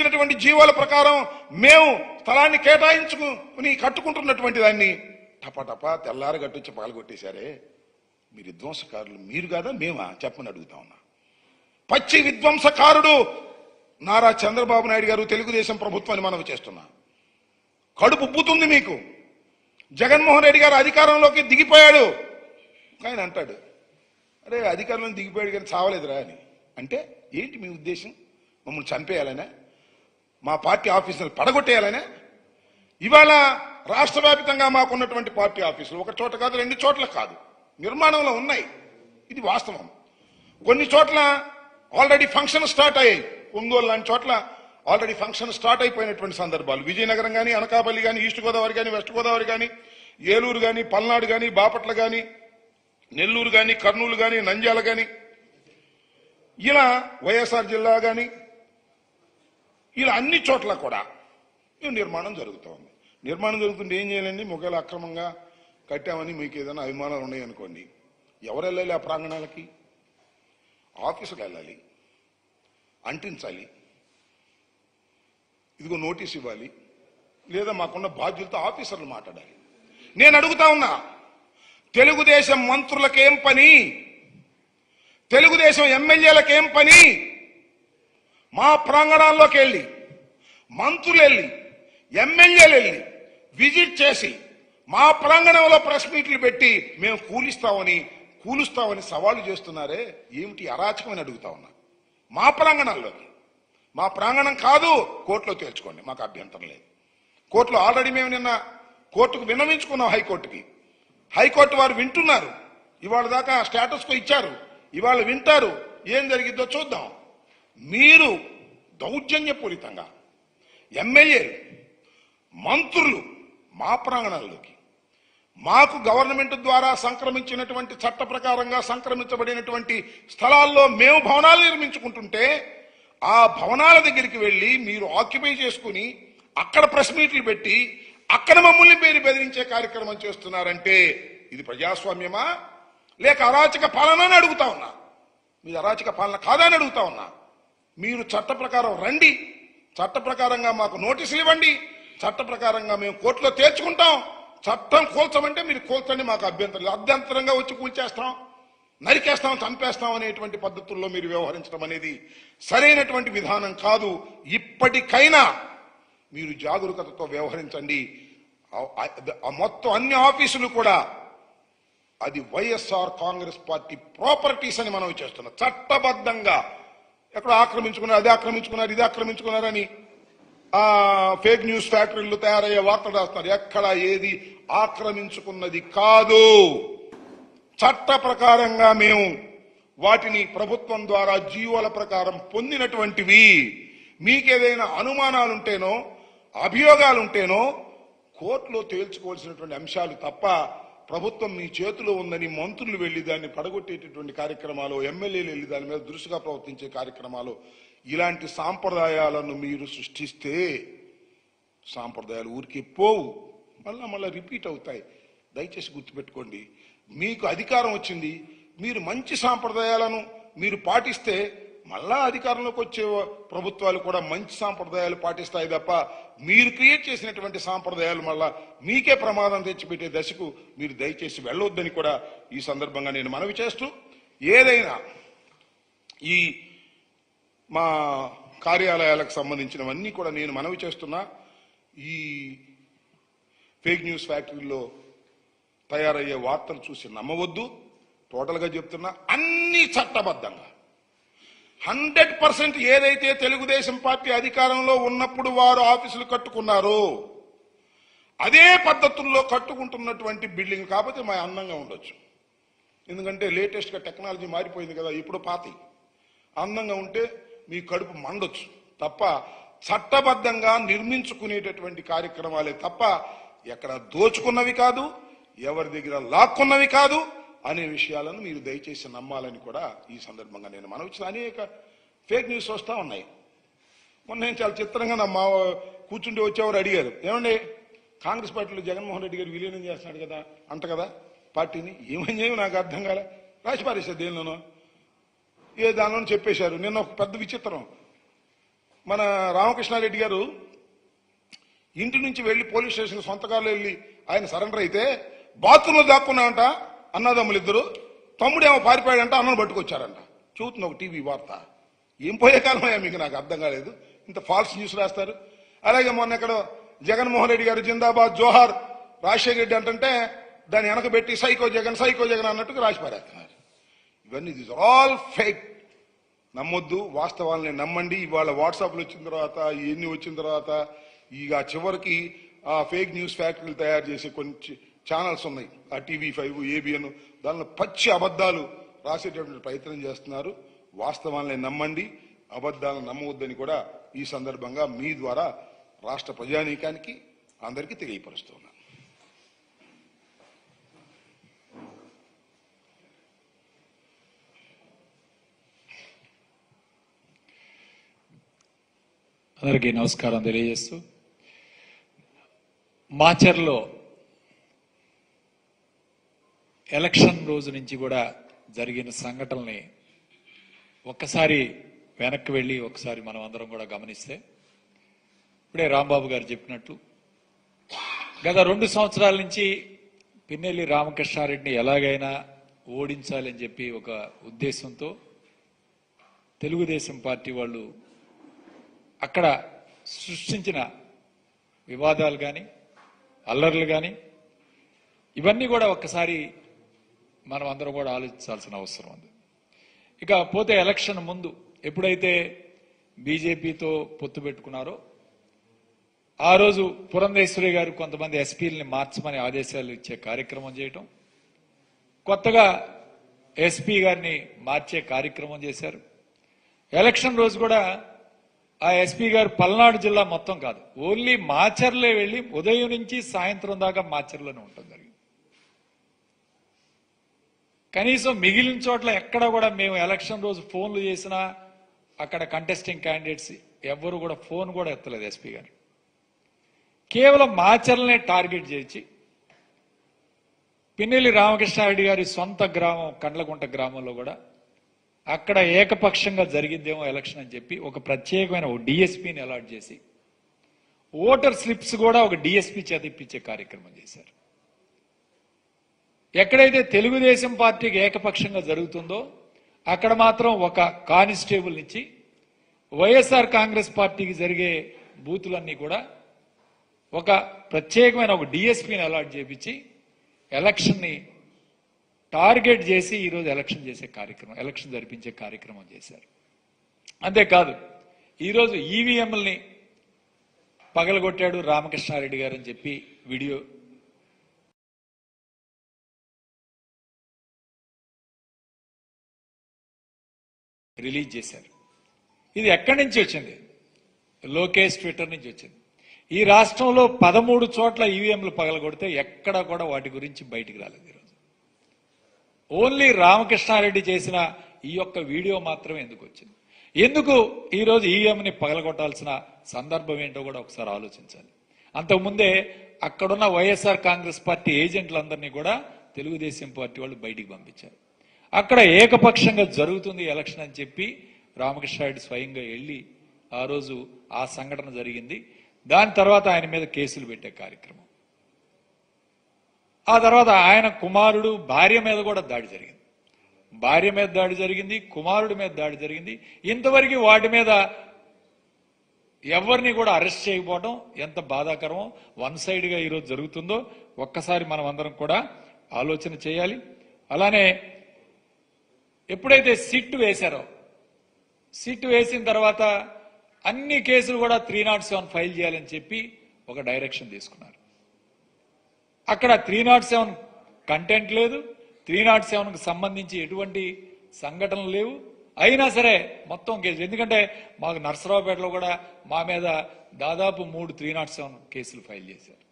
ఇచ్చినటువంటి జీవాల ప్రకారం మేము స్థలాన్ని కేటాయించుకుని కట్టుకుంటున్నటువంటి దాన్ని. టపటప తెల్లారి గట్టొచ్చి పాల్గొట్టేశారే మీరు విధ్వంసకారులు మీరు కాదా మేమా? చెప్పని అడుగుతా ఉన్నా. పచ్చి విధ్వంసకారుడు నారా చంద్రబాబు నాయుడు గారు తెలుగుదేశం ప్రభుత్వాన్ని మనవి చేస్తున్నా. కడుపు ఉబ్బుతుంది మీకు. జగన్మోహన్ రెడ్డి గారు అధికారంలోకి దిగిపోయాడు. ఆయన అంటాడు. అరే అధికారంలో దిగిపోయాడు కానీ చావలేదురా అని. అంటే ఏంటి మీ ఉద్దేశం? మమ్మల్ని చంపేయాలనే? మా పార్టీ ఆఫీసులు పడగొట్టేయాలనే? ఇవాళ రాష్ట్ర వ్యాప్తంగా మాకున్నటువంటి పార్టీ ఆఫీసులు ఒక చోట కాదు రెండు చోట్ల కాదు. నిర్మాణంలో ఉన్నాయి. ఇది వాస్తవం. కొన్ని చోట్ల ఆల్రెడీ ఫంక్షన్ స్టార్ట్ అయ్యాయి. ఒంగోలు లాంటి చోట్ల ఆల్రెడీ ఫంక్షన్ స్టార్ట్ అయిపోయినటువంటి సందర్భాలు. విజయనగరం కానీ అనకాపల్లి కానీ ఈస్ట్ గోదావరి కానీ వెస్ట్ గోదావరి కానీ ఏలూరు కానీ పల్నాడు కానీ బాపట్ల కానీ నెల్లూరు కానీ కర్నూలు కానీ నంద్యాల కానీ ఇలా వైఎస్ఆర్ జిల్లా కానీ ఇలా అన్ని చోట్ల కూడా నిర్మాణం జరుగుతుంది. నిర్మాణం జరుగుతుంటే ఏం చేయాలండి? మొగలు అక్రమంగా కట్టామని మీకు ఏదైనా అభిమానాలు ఉన్నాయనుకోండి. ఎవరు వెళ్ళాలి ఆ ప్రాంగణాలకి? ఆఫీసుకు వెళ్ళాలి. అంటించాలి. ఇదిగో నోటీస్ ఇవ్వాలి. లేదా మాకున్న బాధ్యులతో ఆఫీసర్లు మాట్లాడాలి. నేను అడుగుతా ఉన్నా తెలుగుదేశం మంత్రులకేం పని? తెలుగుదేశం ఎమ్మెల్యేలకేం పని? మా ప్రాంగణాల్లోకి వెళ్ళి మంత్రులు వెళ్ళి ఎమ్మెల్యేలు వెళ్ళి విజిట్ చేసి మా ప్రాంగణంలో ప్రెస్ మీట్లు పెట్టి మేము కూలిస్తామని కూలుస్తామని సవాళ్ళు చేస్తున్నారే? ఏమిటి అరాచకమని అడుగుతా ఉన్నా. మా ప్రాంగణాల్లోకి. మా ప్రాంగణం కాదు కోర్టులో తేల్చుకోండి మాకు అభ్యంతరం లేదు. కోర్టులో ఆల్రెడీ మేము నిన్న కోర్టుకు విన్నవించుకున్నాం హైకోర్టుకి. హైకోర్టు వారు వింటున్నారు. ఇవాళ దాకా స్టేటస్కు ఇచ్చారు. ఇవాళ వింటారు. ఏం జరిగిద్దో చూద్దాం. మీరు దౌర్జన్యపూరితంగా ఎమ్మెల్యేలు మంత్రులు మా ప్రాంగణాల్లోకి మాకు గవర్నమెంట్ ద్వారా సంక్రమించినటువంటి చట్ట ప్రకారంగా సంక్రమించబడినటువంటి స్థలాల్లో మేము భవనాలు నిర్మించుకుంటుంటే ఆ భవనాల దగ్గరికి వెళ్ళి మీరు ఆక్యుపై చేసుకుని అక్కడ ప్రెస్ మీట్లు పెట్టి అక్కడ మమ్మల్ని పేరు బెదిరించే కార్యక్రమం చేస్తున్నారంటే ఇది ప్రజాస్వామ్యమా? లేక అరాచక పాలన అని అడుగుతా ఉన్నా? మీరు అరాచక పాలన కాదా అని అడుగుతా ఉన్నా? మీరు చట్ట ప్రకారం రండి. చట్ట ప్రకారంగా మాకు నోటీసులు ఇవ్వండి. చట్ట ప్రకారంగా మేము కోర్టులో తేల్చుకుంటాం. చట్టం కూల్చమంటే మీరు కూల్చండి మాకు అభ్యంతరం అభ్యంతరంగా వచ్చి కూల్చేస్తాం. నరికేస్తాం చంపేస్తాం అనేటువంటి పద్ధతుల్లో మీరు వ్యవహరించడం అనేది సరైనటువంటి విధానం కాదు. ఇప్పటికైనా మీరు జాగరూకతతో వ్యవహరించండి. మొత్తం అన్ని ఆఫీసులు కూడా అది వైఎస్ఆర్ కాంగ్రెస్ పార్టీ ప్రాపర్టీస్ అని మనం చేస్తున్నాం. చట్టబద్ధంగా ఎక్కడ ఆక్రమించుకున్నారు అది ఆక్రమించుకున్నారు ఇది ఆక్రమించుకున్నారని ఆ ఫేక్ న్యూస్ ఫ్యాక్టరీలు తయారయ్యే వార్తలు రాస్తున్నారు ఎక్కడ ఏది ఆక్రమించుకున్నది కాదు. చట్ట ప్రకారంగా మేము వాటిని ప్రభుత్వం ద్వారా జీవోల ప్రకారం పొందినటువంటివి. మీకేదైనా అనుమానాలుంటేనో అభియోగాలుంటేనో కోర్టులో తేల్చుకోవాల్సినటువంటి అంశాలు తప్ప ప్రభుత్వం మీ చేతిలో ఉందని మంత్రులు వెళ్ళి దాన్ని పడగొట్టేటటువంటి కార్యక్రమాలు ఎమ్మెల్యేలు వెళ్ళి దాని మీద దురుసుగా ప్రవర్తించే కార్యక్రమాలు ఇలాంటి సాంప్రదాయాలను మీరు సృష్టిస్తే సాంప్రదాయాలు ఊరికి పోవు. మళ్ళా మళ్ళీ రిపీట్ అవుతాయి. దయచేసి గుర్తుపెట్టుకోండి. మీకు అధికారం వచ్చింది. మీరు మంచి సాంప్రదాయాలను మీరు పాటిస్తే మళ్ళా అధికారంలోకి వచ్చే ప్రభుత్వాలు కూడా మంచి సాంప్రదాయాలు పాటిస్తాయి తప్ప మీరు క్రియేట్ చేసినటువంటి సాంప్రదాయాలు మళ్ళా మీకే ప్రమాదం తెచ్చిపెట్టే దశకు మీరు దయచేసి వెళ్ళొద్దని కూడా ఈ సందర్భంగా నేను మనవి చేస్తూ ఏదైనా ఈ మా కార్యాలయాలకు సంబంధించినవన్నీ కూడా నేను మనవి చేస్తున్నా. ఈ ఫేక్ న్యూస్ ఫ్యాక్టరీలో తయారయ్యే వార్తలు చూసి నమ్మవద్దు. టోటల్గా చెప్తున్నా అన్ని చట్టబద్ధంగా. హండ్రెడ్ పర్సెంట్ ఏదైతే తెలుగుదేశం పార్టీ అధికారంలో ఉన్నప్పుడు వారు ఆఫీసులు కట్టుకున్నారో అదే పద్ధతుల్లో కట్టుకుంటున్నటువంటి బిల్డింగ్ కాకపోతే మా అందంగా ఉండొచ్చు. ఎందుకంటే లేటెస్ట్గా టెక్నాలజీ మారిపోయింది కదా ఇప్పుడు పాతి అందంగా ఉంటే మీ కడుపు మండొచ్చు. తప్ప చట్టబద్ధంగా నిర్మించుకునేటటువంటి కార్యక్రమాలే తప్ప ఎక్కడ దోచుకున్నవి కాదు ఎవరి దగ్గర లాక్కున్నవి కాదు అనే విషయాలను మీరు దయచేసి నమ్మాలని కూడా ఈ సందర్భంగా నేను మనవి అనేక ఫేక్ న్యూస్ వస్తూ ఉన్నాయి. మొన్న నేను చాలా చిత్రంగా నా మా కూర్చుంటే వచ్చేవారు అడిగారు. ఏమండి కాంగ్రెస్ పార్టీలో జగన్మోహన్ రెడ్డి గారు విలీనం చేస్తున్నాడు కదా అంట కదా పార్టీని ఏమని చేయవు నాకు అర్థం కాలే. రాసి దేనిలోనో. ఏ దానిలో చెప్పేశారు. నిన్న ఒక పెద్ద విచిత్రం. మన రామకృష్ణారెడ్డి గారు ఇంటి నుంచి వెళ్ళి పోలీస్ స్టేషన్ సొంతకాలు వెళ్ళి ఆయన సరెండర్ అయితే బాత్రూంలో దాక్కున్నామంట అన్నదమ్ములు ఇద్దరు తమ్ముడేమో పారిపోయాడంట అన్నను పట్టుకొచ్చారంట. చూస్తుంది ఒక టీవీ వార్త. ఏం పోయే కాలమయ్యా మీకు? నాకు అర్థం కాలేదు. ఇంత ఫాల్స్ న్యూస్ రాస్తారు. అలాగే మొన్న ఇక్కడ జగన్మోహన్ రెడ్డి గారు జిందాబాద్ జోహార్ రాజశేఖర రెడ్డి అంటే దాన్ని వెనకబెట్టి సైకో జగన్ సైకో జగన్ అన్నట్టుగా రాసి పారేస్తున్నారు. ఇవన్నీ దిస్ ఆల్ ఫేక్. నమ్మొద్దు. వాస్తవాలని నమ్మండి. ఇవాళ వాట్సాప్లు వచ్చిన తర్వాత ఇవన్నీ వచ్చిన తర్వాత ఇక చివరికి ఆ ఫేక్ న్యూస్ ఫ్యాక్టరీలు తయారు చేసే కొంచెం ఛానల్స్ ఉన్నాయి. ఆ టీవీ ఫైవ్ ఏబిఎన్ దానిలో పచ్చి అబద్ధాలు రాసేటటువంటి ప్రయత్నం చేస్తున్నారు. వాస్తవాలని నమ్మండి అబద్ధాలను నమ్మవద్దని కూడా ఈ సందర్భంగా మీ ద్వారా రాష్ట్ర ప్రజానీకానికి అందరికీ తెలియపరుస్తున్నాను అందరికీ నమస్కారం తెలియజేస్తూ మాచర్లో ఎలక్షన్ రోజు నుంచి కూడా జరిగిన సంఘటనల్ని ఒక్కసారి వెనక్కి వెళ్ళి ఒకసారి మనం అందరం కూడా గమనిస్తే ఇప్పుడే రాంబాబు గారు చెప్పినట్టు గత రెండు సంవత్సరాల నుంచి పిన్నెల్లి రామకృష్ణారెడ్డిని ఎలాగైనా ఓడించాలని చెప్పి ఒక ఉద్దేశంతో తెలుగుదేశం పార్టీ వాళ్ళు అక్కడ సృష్టించిన వివాదాలు కానీ అల్లర్లు కానీ ఇవన్నీ కూడా ఒక్కసారి మనం అందరూ కూడా ఆలోచించాల్సిన అవసరం ఉంది. ఇక పోతే ఎలక్షన్ ముందు ఎప్పుడైతే బీజేపీతో పొత్తు పెట్టుకున్నారో ఆ రోజు పురంధేశ్వరి గారు కొంతమంది ఎస్పీలని మార్చమని ఆదేశాలు ఇచ్చే కార్యక్రమం చేయటం కొత్తగా ఎస్పీ గారిని మార్చే కార్యక్రమం చేశారు. ఎలక్షన్ రోజు కూడా ఆ ఎస్పీ గారు పల్నాడు జిల్లా మొత్తం కాదు ఓన్లీ మాచర్లే వెళ్ళి ఉదయం నుంచి సాయంత్రం దాకా మాచర్లోనే ఉంటుంది కనీసం మిగిలిన చోట్ల ఎక్కడ కూడా మేము ఎలక్షన్ రోజు ఫోన్లు చేసినా అక్కడ కంటెస్టింగ్ క్యాండిడేట్స్ ఎవ్వరు కూడా ఫోన్ కూడా ఎత్తలేదు ఎస్పీ గారు. కేవలం మాచర్లనే టార్గెట్ చేసి పిన్నెల్లి రామకృష్ణారెడ్డి గారి సొంత గ్రామం కండ్లగుంట గ్రామంలో కూడా అక్కడ ఏకపక్షంగా జరిగిద్దేమో ఎలక్షన్ అని చెప్పి ఒక ప్రత్యేకమైన ఒక డిఎస్పీని అలాట్ చేసి ఓటర్ స్లిప్స్ కూడా ఒక డిఎస్పీ చేత ఇప్పించే కార్యక్రమం చేశారు. ఎక్కడైతే తెలుగుదేశం పార్టీకి ఏకపక్షంగా జరుగుతుందో అక్కడ మాత్రం ఒక కానిస్టేబుల్ నుంచి వైఎస్ఆర్ కాంగ్రెస్ పార్టీకి జరిగే బూతులన్నీ కూడా ఒక ప్రత్యేకమైన ఒక డిఎస్పీని అలాట్ చేపించి ఎలక్షన్ని టార్గెట్ చేసి ఈరోజు ఎలక్షన్ చేసే కార్యక్రమం ఎలక్షన్ జరిపించే కార్యక్రమం చేశారు. అంతేకాదు ఈరోజు ఈవీఎంలని పగలగొట్టాడు రామకృష్ణారెడ్డి గారు అని చెప్పి వీడియో రిలీజ్ చేశారు. ఇది ఎక్కడి నుంచి వచ్చింది? లోకేష్ ట్విట్టర్ నుంచి వచ్చింది. ఈ రాష్ట్రంలో పదమూడు చోట్ల ఈవీఎంలు పగలగొడితే ఎక్కడ కూడా వాటి గురించి బయటికి రాలేదు ఈరోజు ఓన్లీ రామకృష్ణారెడ్డి చేసిన ఈ యొక్క వీడియో మాత్రమే ఎందుకు వచ్చింది? ఎందుకు ఈరోజు ఈవీఎంని పగలగొట్టాల్సిన సందర్భం ఏంటో కూడా ఒకసారి ఆలోచించాలి. అంతకుముందే అక్కడున్న వైఎస్ఆర్ కాంగ్రెస్ పార్టీ ఏజెంట్లందరినీ కూడా తెలుగుదేశం పార్టీ వాళ్ళు బయటికి పంపించారు. అక్కడ ఏకపక్షంగా జరుగుతుంది ఎలక్షన్ అని చెప్పి రామకృష్ణారెడ్డి స్వయంగా వెళ్ళి ఆ రోజు ఆ సంఘటన జరిగింది. దాని తర్వాత ఆయన మీద కేసులు పెట్టే కార్యక్రమం. ఆ తర్వాత ఆయన కుమారుడు భార్య మీద కూడా దాడి జరిగింది. భార్య మీద దాడి జరిగింది కుమారుడి మీద దాడి జరిగింది. ఇంతవరకు వాటి మీద ఎవరిని కూడా అరెస్ట్ చేయకపోవడం ఎంత బాధాకరమో వన్ సైడ్గా ఈరోజు జరుగుతుందో ఒక్కసారి మనం అందరం కూడా ఆలోచన చేయాలి. అలానే ఎప్పుడైతే సిట్ వేశారో సిట్ వేసిన తర్వాత అన్ని కేసులు కూడా త్రీ నాట్ సెవెన్ ఫైల్ చేయాలని చెప్పి ఒక డైరెక్షన్ తీసుకున్నారు. అక్కడ త్రీ నాట్ సెవెన్ కంటెంట్ లేదు త్రీ నాట్ సెవెన్కు సంబంధించి ఎటువంటి సంఘటనలు లేవు. అయినా సరే మొత్తం కేసులు ఎందుకంటే మాకు నర్సరావుపేటలో కూడా మా మీద దాదాపు మూడు త్రీ నాట్ సెవెన్ కేసులు ఫైల్ చేశారు.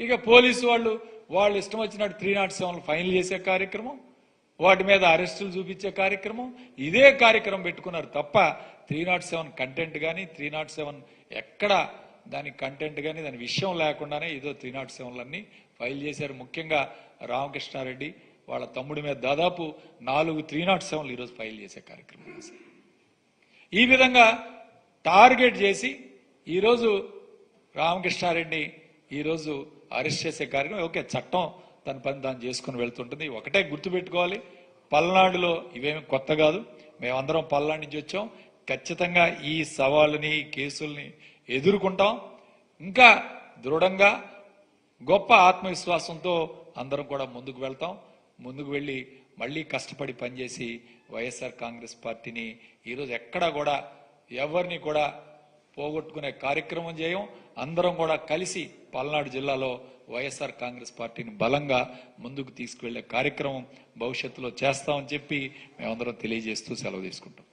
ఇక పోలీసు వాళ్ళు వాళ్ళు ఇష్టం వచ్చినట్టు త్రీ నాట్ సెవెన్ ఫైనల్ చేసే కార్యక్రమం వాటి మీద అరెస్టులు చూపించే కార్యక్రమం. ఇదే కార్యక్రమం పెట్టుకున్నారు తప్ప త్రీ నాట్ సెవెన్ కంటెంట్ కానీ త్రీ నాట్ సెవెన్ ఎక్కడ దాని కంటెంట్ కానీ దాని విషయం లేకుండానే ఏదో త్రీ నాట్ సెవెన్లన్నీ ఫైల్ చేశారు. ముఖ్యంగా రామకృష్ణారెడ్డి వాళ్ళ తమ్ముడి మీద దాదాపు నాలుగు త్రీ నాట్ సెవెన్లు ఈరోజు ఫైల్ చేసే కార్యక్రమం చేశారు ఈ విధంగా టార్గెట్ చేసి ఈరోజు రామకృష్ణారెడ్డి ఈరోజు అరెస్ట్ చేసే కార్యక్రమం. ఓకే చట్టం తన పని తాను చేసుకుని వెళ్తుంటుంది. ఒకటే గుర్తుపెట్టుకోవాలి. పల్నాడులో ఇవేమి కొత్త కాదు. మేమందరం పల్నాడు నుంచి వచ్చాం. ఖచ్చితంగా ఈ సవాళ్ళని కేసుల్ని ఎదుర్కొంటాం. ఇంకా దృఢంగా గొప్ప ఆత్మవిశ్వాసంతో అందరం కూడా ముందుకు వెళ్తాం. ముందుకు వెళ్ళి మళ్ళీ కష్టపడి పనిచేసి వైఎస్ఆర్ కాంగ్రెస్ పార్టీని ఈరోజు ఎక్కడా కూడా ఎవరిని కూడా పోగొట్టుకునే కార్యక్రమం చేయం. అందరం కూడా కలిసి పల్నాడు జిల్లాలో వైఎస్ఆర్ కాంగ్రెస్ పార్టీని బలంగా ముందుకు తీసుకువెళ్ళే కార్యక్రమం భవిష్యత్తులో చేస్తామని చెప్పి మేమందరం తెలియజేస్తూ సెలవు తీసుకుంటాం.